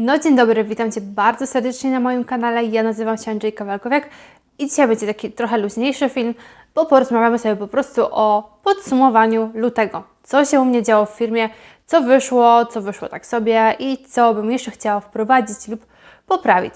No dzień dobry, witam Cię bardzo serdecznie na moim kanale. Ja nazywam się Andrzej Kawalkowiak i dzisiaj będzie taki trochę luźniejszy film, bo porozmawiamy sobie po prostu o podsumowaniu lutego. Co się u mnie działo w firmie, co wyszło, co wyszło tak sobie i co bym jeszcze chciała wprowadzić lub poprawić.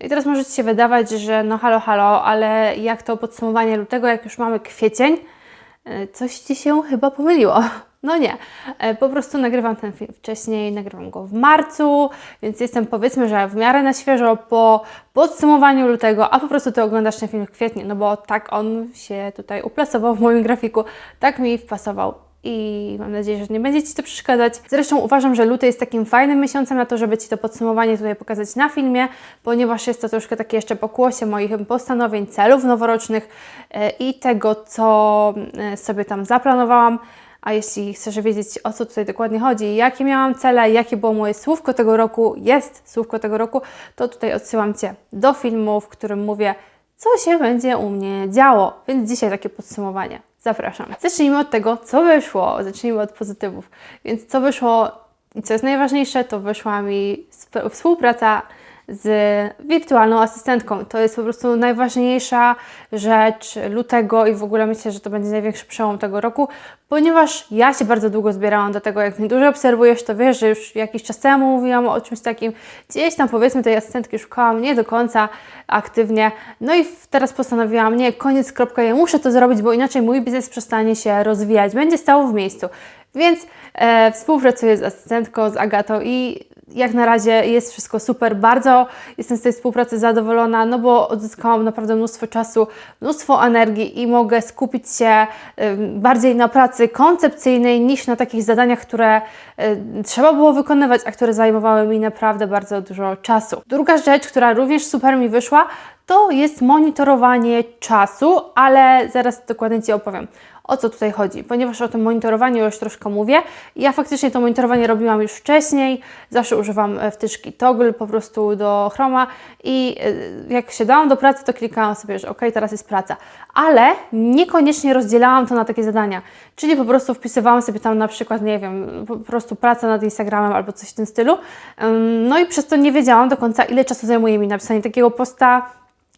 No i teraz może Ci się wydawać, że no halo, halo, ale jak to podsumowanie lutego, jak już mamy kwiecień, E, Coś Ci się chyba pomyliło. No nie, E, po prostu nagrywam ten film wcześniej, nagrywam go w marcu, więc jestem powiedzmy, że w miarę na świeżo po podsumowaniu lutego, a po prostu Ty oglądasz ten film w kwietniu, no bo tak on się tutaj uplasował w moim grafiku, tak mi wpasował i mam nadzieję, że nie będzie Ci to przeszkadzać. Zresztą uważam, że luty jest takim fajnym miesiącem na to, żeby Ci to podsumowanie tutaj pokazać na filmie, ponieważ jest to troszkę takie jeszcze pokłosie moich postanowień, celów noworocznych e, i tego, co e, sobie tam zaplanowałam. A jeśli chcesz wiedzieć, o co tutaj dokładnie chodzi, jakie miałam cele, jakie było moje słówko tego roku, jest słówko tego roku, to tutaj odsyłam Cię do filmu, w którym mówię, co się będzie u mnie działo. Więc dzisiaj takie podsumowanie. Zapraszam. Zacznijmy od tego, co wyszło. Zacznijmy od pozytywów. Więc co wyszło i co jest najważniejsze, to wyszła mi sp- współpraca z wirtualną asystentką. To jest po prostu najważniejsza rzecz lutego i w ogóle myślę, że to będzie największy przełom tego roku, ponieważ ja się bardzo długo zbierałam do tego, jak mnie dużo obserwujesz, to wiesz, że już jakiś czas temu mówiłam o czymś takim, gdzieś tam powiedzmy tej asystentki szukałam, nie do końca aktywnie, no i teraz postanowiłam, nie, koniec, kropka, ja muszę to zrobić, bo inaczej mój biznes przestanie się rozwijać, będzie stał w miejscu. Więc e, współpracuję z asystentką, z Agatą i jak na razie jest wszystko super. Bardzo jestem z tej współpracy zadowolona, no bo odzyskałam naprawdę mnóstwo czasu, mnóstwo energii i mogę skupić się bardziej na pracy koncepcyjnej niż na takich zadaniach, które trzeba było wykonywać, a które zajmowały mi naprawdę bardzo dużo czasu. Druga rzecz, która również super mi wyszła, to jest monitorowanie czasu, ale zaraz dokładnie Ci opowiem o co tutaj chodzi, ponieważ o tym monitorowaniu już troszkę mówię. Ja faktycznie to monitorowanie robiłam już wcześniej, zawsze używam e, wtyczki toggle po prostu do Chroma i e, jak się dałam do pracy, to klikałam sobie, że ok, teraz jest praca, ale niekoniecznie rozdzielałam to na takie zadania, czyli po prostu wpisywałam sobie tam na przykład, nie wiem, po prostu praca nad Instagramem albo coś w tym stylu, no i przez to nie wiedziałam do końca, ile czasu zajmuje mi napisanie takiego posta,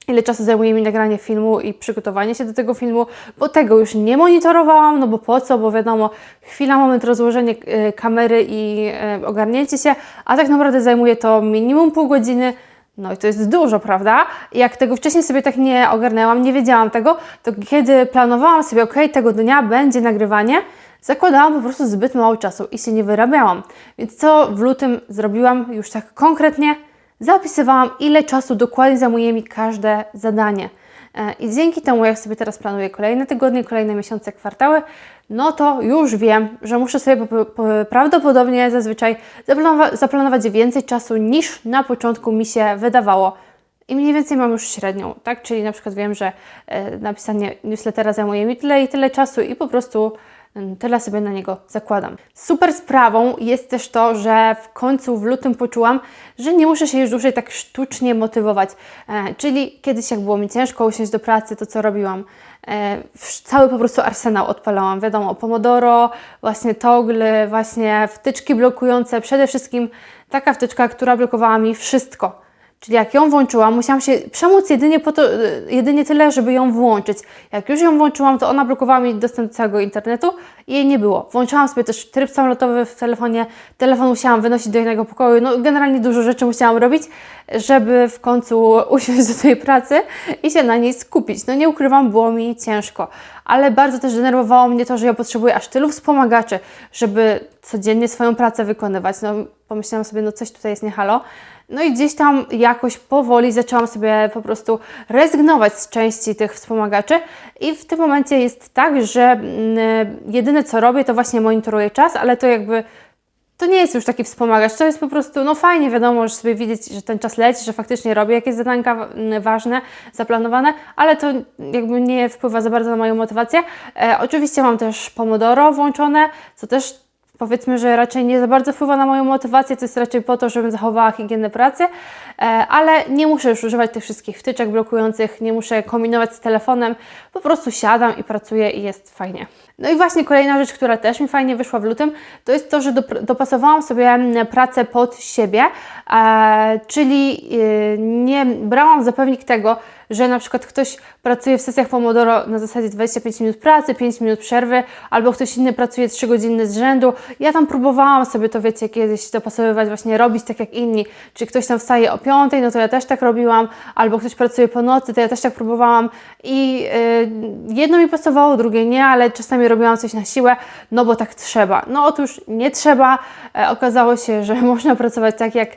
ile czasu zajmuje mi nagranie filmu i przygotowanie się do tego filmu, bo tego już nie monitorowałam, no bo po co, bo wiadomo, chwila, moment, rozłożenie kamery i e, ogarnięcie się, a tak naprawdę zajmuje to minimum pół godziny, no i to jest dużo, prawda? Jak tego wcześniej sobie tak nie ogarnęłam, nie wiedziałam tego, to kiedy planowałam sobie, ok, tego dnia będzie nagrywanie, zakładałam po prostu zbyt mało czasu i się nie wyrabiałam. Więc co w lutym zrobiłam już tak konkretnie? Zapisywałam, ile czasu dokładnie zajmuje mi każde zadanie. E, I dzięki temu, jak sobie teraz planuję kolejne tygodnie, kolejne miesiące, kwartały, no to już wiem, że muszę sobie po, po, prawdopodobnie zazwyczaj zaplanowa- zaplanować więcej czasu niż na początku mi się wydawało. I mniej więcej mam już średnią, tak? Czyli na przykład wiem, że e, napisanie newslettera zajmuje mi tyle i tyle czasu i po prostu tyle sobie na niego zakładam. Super sprawą jest też to, że w końcu w lutym poczułam, że nie muszę się już dłużej tak sztucznie motywować. E, czyli kiedyś jak było mi ciężko usiąść do pracy, to co robiłam? E, cały po prostu arsenał odpalałam. Wiadomo, Pomodoro, właśnie toggle, właśnie wtyczki blokujące, przede wszystkim taka wtyczka, która blokowała mi wszystko. Czyli jak ją włączyłam, musiałam się przemóc jedynie, po to, jedynie tyle, żeby ją włączyć. Jak już ją włączyłam, to ona blokowała mi dostęp do całego internetu i jej nie było. Włączałam sobie też tryb samolotowy w telefonie, telefon musiałam wynosić do innego pokoju, no generalnie dużo rzeczy musiałam robić, żeby w końcu usiąść do tej pracy i się na niej skupić. No nie ukrywam, było mi ciężko, ale bardzo też denerwowało mnie to, że ja potrzebuję aż tylu wspomagaczy, żeby codziennie swoją pracę wykonywać. No pomyślałam sobie, no coś tutaj jest nie halo. No i gdzieś tam jakoś powoli zaczęłam sobie po prostu rezygnować z części tych wspomagaczy i w tym momencie jest tak, że mm, jedyne co robię to właśnie monitoruję czas, ale to jakby to nie jest już taki wspomagacz, to jest po prostu, no fajnie wiadomo, że sobie widzieć, że ten czas leci, że faktycznie robię jakieś zadanka ważne, zaplanowane, ale to jakby nie wpływa za bardzo na moją motywację. E, oczywiście mam też Pomodoro włączone, co też powiedzmy, że raczej nie za bardzo wpływa na moją motywację, to jest raczej po to, żebym zachowała higienę pracy, e, ale nie muszę już używać tych wszystkich wtyczek blokujących, nie muszę kombinować z telefonem, po prostu siadam i pracuję i jest fajnie. No i właśnie kolejna rzecz, która też mi fajnie wyszła w lutym, to jest to, że dop- dopasowałam sobie pracę pod siebie, e, czyli y, nie brałam za tego, że na przykład ktoś pracuje w sesjach Pomodoro na zasadzie 25 minut pracy, 5 minut przerwy, albo ktoś inny pracuje 3 godziny z rzędu. Ja tam próbowałam sobie to, wiecie, kiedyś dopasowywać, właśnie robić tak jak inni. Czy ktoś tam wstaje o 5, no to ja też tak robiłam, albo ktoś pracuje po nocy, to ja też tak próbowałam i y, jedno mi pasowało, drugie nie, ale czasami robiłam coś na siłę, no bo tak trzeba. No otóż nie trzeba. E, okazało się, że można pracować tak jak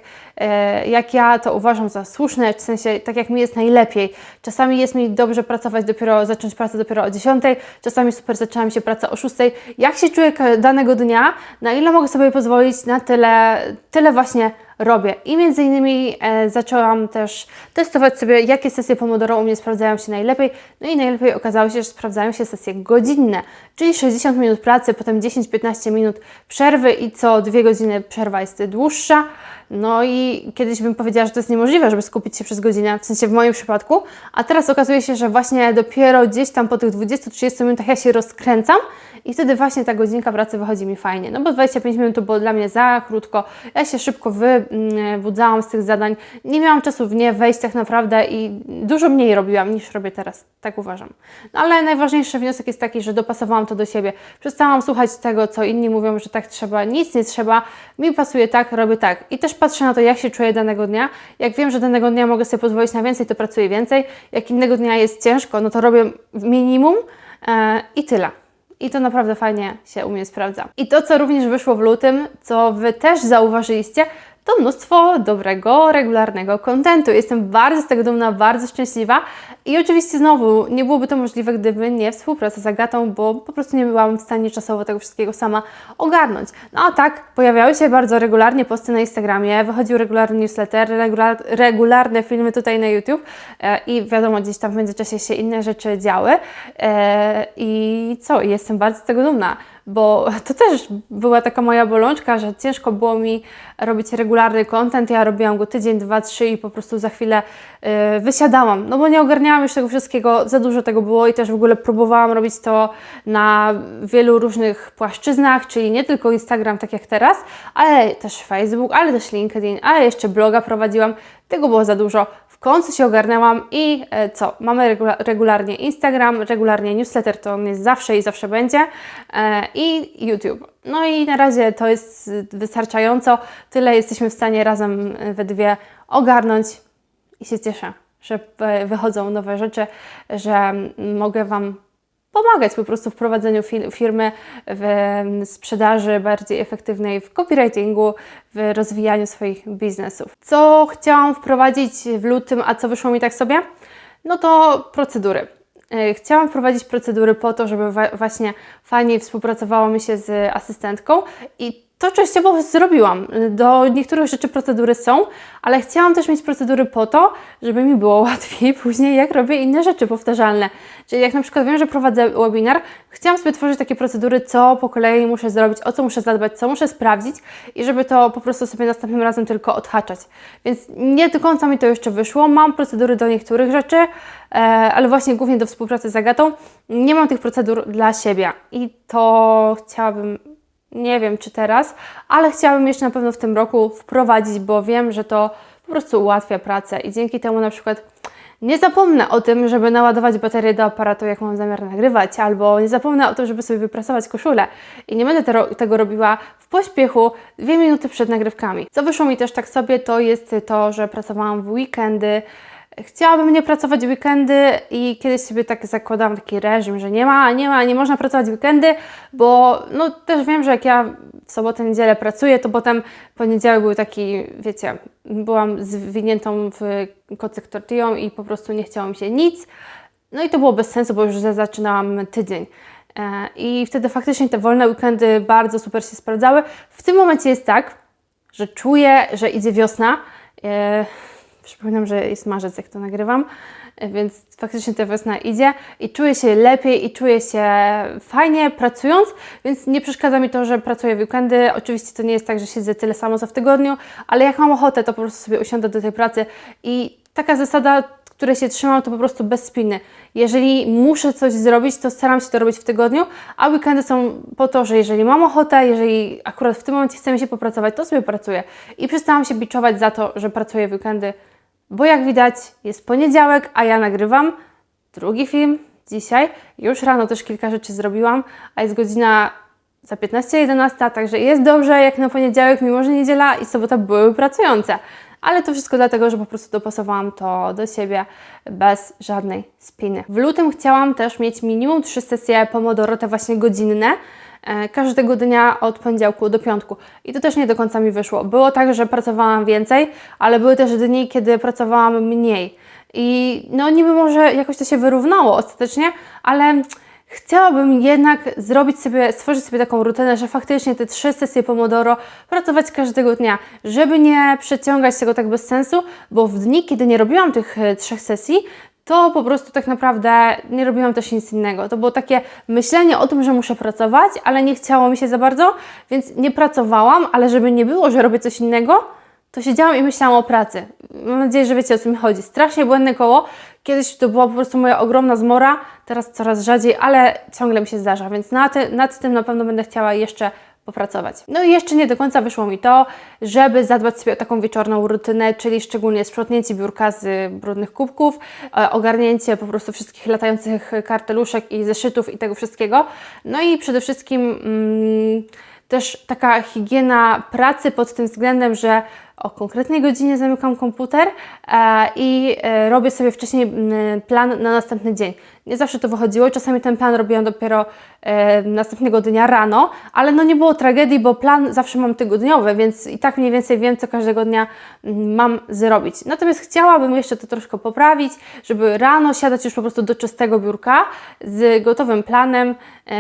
jak ja to uważam za słuszne, w sensie tak jak mi jest najlepiej. Czasami jest mi dobrze pracować dopiero, zacząć pracę dopiero o 10, czasami super zaczyna mi się praca o 6. Jak się czuję danego dnia, na ile mogę sobie pozwolić, na tyle, tyle właśnie robię. I między innymi e, zaczęłam też testować sobie, jakie sesje Pomodoro u mnie sprawdzają się najlepiej. No i najlepiej okazało się, że sprawdzają się sesje godzinne, czyli 60 minut pracy, potem 10-15 minut przerwy i co dwie godziny przerwa jest dłuższa. No i kiedyś bym powiedziała, że to jest niemożliwe, żeby skupić się przez godzinę, w sensie w moim przypadku, a teraz okazuje się, że właśnie dopiero gdzieś tam po tych 20-30 minutach ja się rozkręcam i wtedy właśnie ta godzinka pracy wychodzi mi fajnie. No bo 25 minut to było dla mnie za krótko. Ja się szybko wybudzałam z tych zadań. Nie miałam czasu w nie wejść tak naprawdę i dużo mniej robiłam niż robię teraz. Tak uważam. No ale najważniejszy wniosek jest taki, że dopasowałam to do siebie. Przestałam słuchać tego, co inni mówią, że tak trzeba. Nic nie trzeba. Mi pasuje tak, robię tak. I też patrzę na to, jak się czuję danego dnia. Jak wiem, że danego dnia mogę sobie pozwolić na więcej, to pracuję więcej. Jak innego dnia jest ciężko, no to robię minimum e, i tyle. I to naprawdę fajnie się u mnie sprawdza. I to, co również wyszło w lutym, co Wy też zauważyliście, to mnóstwo dobrego, regularnego kontentu. Jestem bardzo z tego dumna, bardzo szczęśliwa i oczywiście znowu nie byłoby to możliwe, gdyby nie współpraca z Agatą, bo po prostu nie byłam w stanie czasowo tego wszystkiego sama ogarnąć. No a tak, pojawiały się bardzo regularnie posty na Instagramie, wychodził regularny newsletter, regular, regularne filmy tutaj na YouTube e, i wiadomo, gdzieś tam w międzyczasie się inne rzeczy działy e, i co, jestem bardzo z tego dumna bo to też była taka moja bolączka, że ciężko było mi robić regularny content. Ja robiłam go tydzień, dwa, trzy i po prostu za chwilę yy, wysiadałam, no bo nie ogarniałam już tego wszystkiego, za dużo tego było i też w ogóle próbowałam robić to na wielu różnych płaszczyznach, czyli nie tylko Instagram, tak jak teraz, ale też Facebook, ale też LinkedIn, ale jeszcze bloga prowadziłam. Tego było za dużo. W końcu się ogarnęłam i e, co? Mamy regula- regularnie Instagram, regularnie newsletter, to on jest zawsze i zawsze będzie e, i YouTube. No i na razie to jest wystarczająco. Tyle jesteśmy w stanie razem e, we dwie ogarnąć i się cieszę, że wychodzą nowe rzeczy, że mogę Wam pomagać po prostu w prowadzeniu firmy, w sprzedaży bardziej efektywnej, w copywritingu, w rozwijaniu swoich biznesów. Co chciałam wprowadzić w lutym, a co wyszło mi tak sobie? No to procedury. E, Chciałam wprowadzić procedury po to, żeby właśnie fajniej współpracowało mi się z asystentką i to częściowo zrobiłam. Do niektórych rzeczy procedury są, ale chciałam też mieć procedury po to, żeby mi było łatwiej później, jak robię inne rzeczy powtarzalne. Czyli jak na przykład wiem, że prowadzę webinar, chciałam sobie tworzyć takie procedury, co po kolei muszę zrobić, o co muszę zadbać, co muszę sprawdzić i żeby to po prostu sobie następnym razem tylko odhaczać. Więc nie do końca mi to jeszcze wyszło. Mam procedury do niektórych rzeczy, e, ale właśnie głównie do współpracy z Agatą. Nie mam tych procedur dla siebie i to chciałabym nie wiem czy teraz, ale chciałabym jeszcze na pewno w tym roku wprowadzić, bo wiem, że to po prostu ułatwia pracę i dzięki temu na przykład nie zapomnę o tym, żeby naładować baterię do aparatu, jak mam zamiar nagrywać, albo nie zapomnę o tym, żeby sobie wyprasować koszulę i nie będę te, tego robiła w pośpiechu dwie minuty przed nagrywkami. Co wyszło mi też tak sobie, to jest to, że pracowałam w weekendy, Chciałabym nie pracować w weekendy i kiedyś sobie tak zakładałam taki reżim, że nie ma, nie ma, nie można pracować w weekendy, bo no też wiem, że jak ja w sobotę, niedzielę pracuję, to potem poniedziałek był taki, wiecie, byłam zwiniętą w kocyk tortillą i po prostu nie chciało mi się nic. No i to było bez sensu, bo już zaczynałam tydzień. E, I wtedy faktycznie te wolne weekendy bardzo super się sprawdzały. W tym momencie jest tak, że czuję, że idzie wiosna. Przypominam, że jest marzec, jak to nagrywam, więc faktycznie ta wiosna idzie i czuję się lepiej i czuję się fajnie pracując, więc nie przeszkadza mi to, że pracuję w weekendy. Oczywiście to nie jest tak, że siedzę tyle samo co w tygodniu, ale jak mam ochotę, to po prostu sobie usiądę do tej pracy i taka zasada, której się trzymam, to po prostu bez spiny. Jeżeli muszę coś zrobić, to staram się to robić w tygodniu, a weekendy są po to, że jeżeli mam ochotę, jeżeli akurat w tym momencie chce mi się popracować, to sobie pracuję. I przestałam się biczować za to, że pracuję w weekendy, bo jak widać jest poniedziałek, a ja nagrywam drugi film dzisiaj. Już rano też kilka rzeczy zrobiłam, a jest godzina za 15-11, także jest dobrze jak na poniedziałek, mimo że niedziela i sobota były pracujące. Ale to wszystko dlatego, że po prostu dopasowałam to do siebie bez żadnej spiny. W lutym chciałam też mieć minimum trzy sesje Pomodoro, te właśnie godzinne, e, każdego dnia od poniedziałku do piątku. I to też nie do końca mi wyszło. Było tak, że pracowałam więcej, ale były też dni, kiedy pracowałam mniej. I no niby może jakoś to się wyrównało ostatecznie, ale chciałabym jednak zrobić sobie, stworzyć sobie taką rutynę, że faktycznie te trzy sesje Pomodoro pracować każdego dnia, żeby nie przeciągać tego tak bez sensu, bo w dni, kiedy nie robiłam tych e, trzech sesji, to po prostu tak naprawdę nie robiłam też nic innego. To było takie myślenie o tym, że muszę pracować, ale nie chciało mi się za bardzo, więc nie pracowałam, ale żeby nie było, że robię coś innego, to siedziałam i myślałam o pracy. Mam nadzieję, że wiecie o co mi chodzi. Strasznie błędne koło. Kiedyś to była po prostu moja ogromna zmora, teraz coraz rzadziej, ale ciągle mi się zdarza, więc nad, nad tym na pewno będę chciała jeszcze popracować. No i jeszcze nie do końca wyszło mi to, żeby zadbać sobie o taką wieczorną rutynę, czyli szczególnie sprzątnięcie biurka z brudnych kubków, e, ogarnięcie po prostu wszystkich latających karteluszek i zeszytów i tego wszystkiego. No i przede wszystkim mm, też taka higiena pracy pod tym względem, że o konkretnej godzinie zamykam komputer e, i e, robię sobie wcześniej plan na następny dzień. Nie zawsze to wychodziło, czasami ten plan robiłam dopiero e, następnego dnia rano, ale no nie było tragedii, bo plan zawsze mam tygodniowy, więc i tak mniej więcej wiem, co każdego dnia mam zrobić. Natomiast chciałabym jeszcze to troszkę poprawić, żeby rano siadać już po prostu do czystego biurka z gotowym planem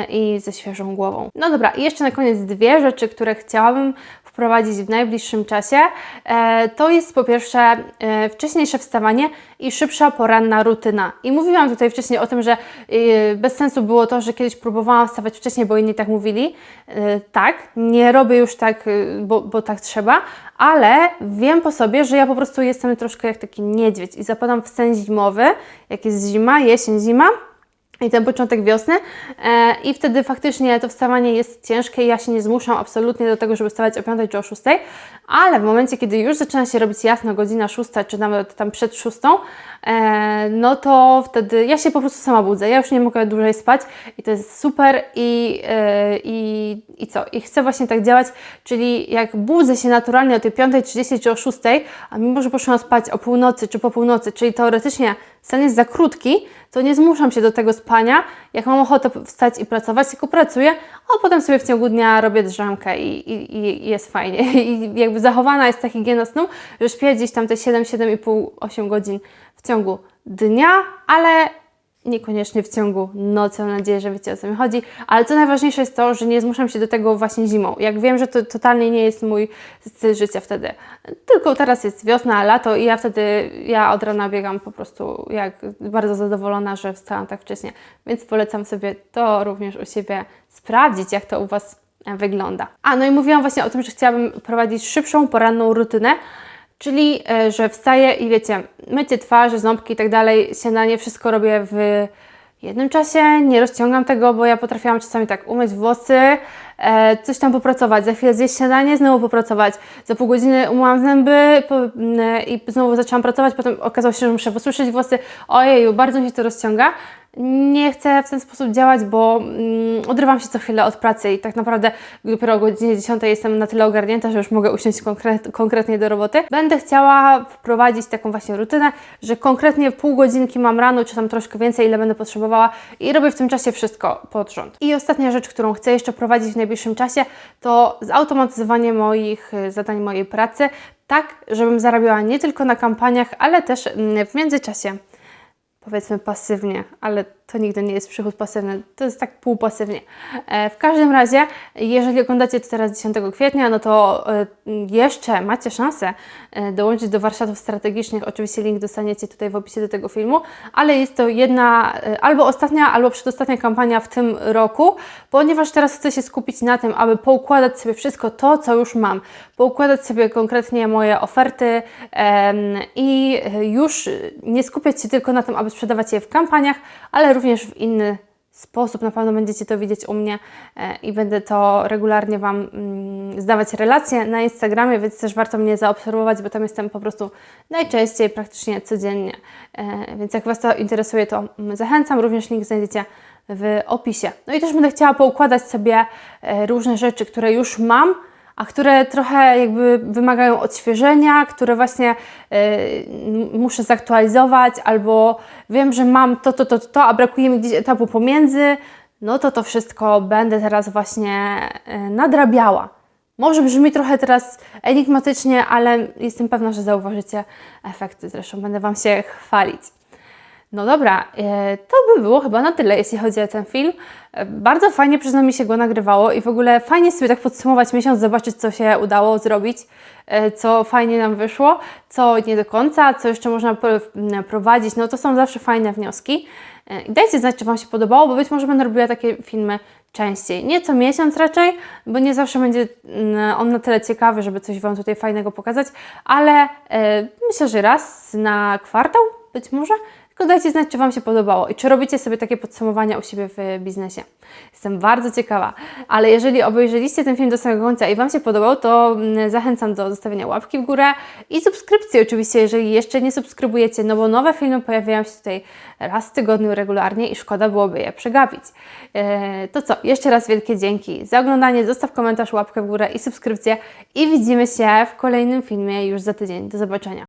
i ze świeżą głową. No dobra, i jeszcze na koniec dwie rzeczy, które chciałabym wprowadzić w najbliższym czasie. E, to jest po pierwsze e, wcześniejsze wstawanie i szybsza poranna rutyna. I mówiłam tutaj wcześniej o tym, że e, bez sensu było to, że kiedyś próbowałam wstawać wcześniej, bo inni tak mówili. Tak, nie robię już tak, bo, bo tak trzeba, ale wiem po sobie, że ja po prostu jestem troszkę jak taki niedźwiedź i zapadam w sen zimowy, jak jest zima, jesień, zima i ten początek wiosny. E, i wtedy faktycznie to wstawanie jest ciężkie ja się nie zmuszam absolutnie do tego, żeby wstawać o 5 czy o 6, ale w momencie, kiedy już zaczyna się robić jasno, godzina 6 czy nawet tam przed 6, e, no to wtedy ja się po prostu sama budzę, ja już nie mogę dłużej spać i to jest super. I, e, i, i co? I chcę właśnie tak działać, czyli jak budzę się naturalnie o tej 5.30 czy o 6, a mimo, że poszłam spać o północy czy po północy, czyli teoretycznie sen jest za krótki, to nie zmuszam się do tego spania. Jak mam ochotę wstać i pracować, tylko pracuję, a potem sobie w ciągu dnia robię drzemkę i, i, i jest fajnie. I jakby zachowana jest ta higiena snu, że śpię gdzieś tam te 7, 7,5, 8 godzin w ciągu dnia, ale niekoniecznie w ciągu nocy. Mam nadzieję, że wiecie o co mi chodzi. Ale co najważniejsze jest to, że nie zmuszam się do tego właśnie zimą. Jak wiem, że to totalnie nie jest mój styl życia wtedy. Tylko teraz jest wiosna, lato i ja wtedy, ja od rana biegam po prostu jak bardzo zadowolona, że wstałam tak wcześnie. Więc polecam sobie to również u siebie sprawdzić, jak to u Was wygląda. A no i mówiłam właśnie o tym, że chciałabym prowadzić szybszą poranną rutynę. Czyli, e, że wstaję i wiecie, mycie twarzy, ząbki i tak dalej, śniadanie, wszystko robię w jednym czasie, nie rozciągam tego, bo ja potrafiłam czasami tak umyć włosy, e, coś tam popracować, za chwilę zjeść śniadanie, znowu popracować, za pół godziny umyłam zęby po, i znowu zaczęłam pracować, potem okazało się, że muszę posuszyć włosy, ojeju, bardzo mi się to rozciąga, nie chcę w ten sposób działać, bo mm, odrywam się co chwilę od pracy i tak naprawdę dopiero o godzinie 10 jestem na tyle ogarnięta, że już mogę usiąść konkret, konkretnie do roboty. Będę chciała wprowadzić taką właśnie rutynę, że konkretnie pół godzinki mam rano, czy tam troszkę więcej, ile będę potrzebowała i robię w tym czasie wszystko pod rząd. I ostatnia rzecz, którą chcę jeszcze prowadzić w najbliższym czasie, to zautomatyzowanie moich y, zadań, mojej pracy, tak, żebym zarabiała nie tylko na kampaniach, ale też mm, w międzyczasie powiedzmy pasywnie, ale to nigdy nie jest przychód pasywny, to jest tak półpasywnie. E, W każdym razie, jeżeli oglądacie to teraz 10 kwietnia, no to e, jeszcze macie szansę e, dołączyć do warsztatów strategicznych. Oczywiście link dostaniecie tutaj w opisie do tego filmu, ale jest to jedna albo ostatnia, albo przedostatnia kampania w tym roku, ponieważ teraz chcę się skupić na tym, aby poukładać sobie wszystko to, co już mam. Poukładać sobie konkretnie moje oferty i już nie skupiać się tylko na tym, aby sprzedawać je w kampaniach, ale również w inny sposób. Na pewno będziecie to widzieć u mnie e, i będę to regularnie Wam mm, zdawać relacje na Instagramie, więc też warto mnie zaobserwować, bo tam jestem po prostu najczęściej, praktycznie codziennie. E, Więc jak Was to interesuje, to zachęcam. Również link znajdziecie w opisie. No i też będę chciała poukładać sobie e, różne rzeczy, które już mam, a które trochę jakby wymagają odświeżenia, które właśnie m- muszę zaktualizować, albo wiem, że mam to, to, to, to, a brakuje mi gdzieś etapu pomiędzy, no to to wszystko będę teraz właśnie y, nadrabiała. Może brzmi trochę teraz enigmatycznie, ale jestem pewna, że zauważycie efekty. Zresztą będę Wam się chwalić. No dobra, e, to by było chyba na tyle, jeśli chodzi o ten film. E, Bardzo fajnie przyznam mi się go nagrywało i w ogóle fajnie sobie tak podsumować miesiąc, zobaczyć co się udało zrobić, e, co fajnie nam wyszło, co nie do końca, co jeszcze można prowadzić. No to są zawsze fajne wnioski. I dajcie znać, czy Wam się podobało, bo być może będę robiła takie filmy częściej. Nie co miesiąc raczej, bo nie zawsze będzie on na tyle ciekawy, żeby coś Wam tutaj fajnego pokazać, ale myślę, że raz na kwartał być może. Tylko dajcie znać, czy Wam się podobało i czy robicie sobie takie podsumowania u siebie w biznesie. Jestem bardzo ciekawa. Ale jeżeli obejrzeliście ten film do samego końca i Wam się podobał, to mm, zachęcam do zostawienia łapki w górę i subskrypcji oczywiście, jeżeli jeszcze nie subskrybujecie, no bo nowe filmy pojawiają się tutaj raz w tygodniu regularnie i szkoda byłoby je przegapić. Eee, To co, jeszcze raz wielkie dzięki za oglądanie, zostaw komentarz, łapkę w górę i subskrypcję i widzimy się w kolejnym filmie już za tydzień. Do zobaczenia.